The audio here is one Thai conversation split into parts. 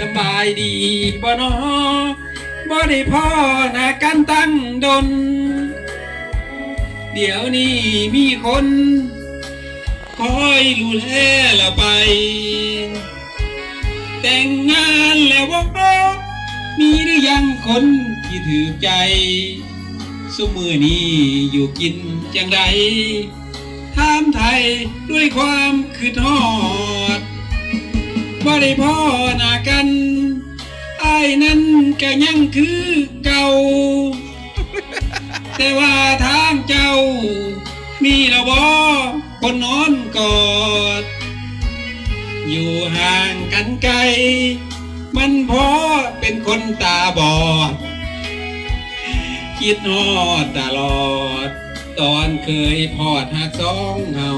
สบายดีบ่นอบ่ได้พ่อหนากันตั้งดน เดี๋ยวนี้มีคน คอยดูแลละไป แต่งงานแล้วว่ามีหรือยังคนที่ถือใจ สุมือนี้อยู่กินจังใดถามไทยด้วยความคือทอด ว่าได้พ่อหนากันไอ้ายนั้นก็ยังคือเก่า แต่ว่าทางเจ้า มีละบอคนนอนกอด อยู่ห่างกันไกล มันพอเป็นคนตาบอด คิดฮอดตลอด ตอนเคยพอดหักสองเฮา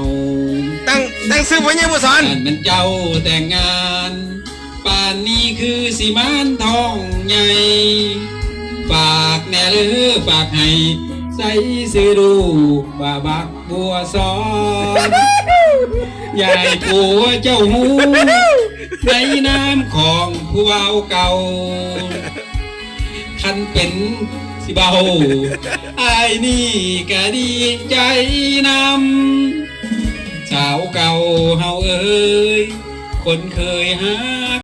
ตั้งตั้งซื้อไว้ยังบ่สอนอันมันเจ้าแต่งงานป่านนี้ คือสิมานทองใหญ่ฝากแน่เลือฝากให้ใส่ซื้อดูบาบักบัวซอนยายผัวเจ้าหูในน้ำของผู้เบาเก่า คันเป็นสิเบาอายนี่ก็ดีใจนำสาวเก่าเฮาเอ้ยคนเคยหา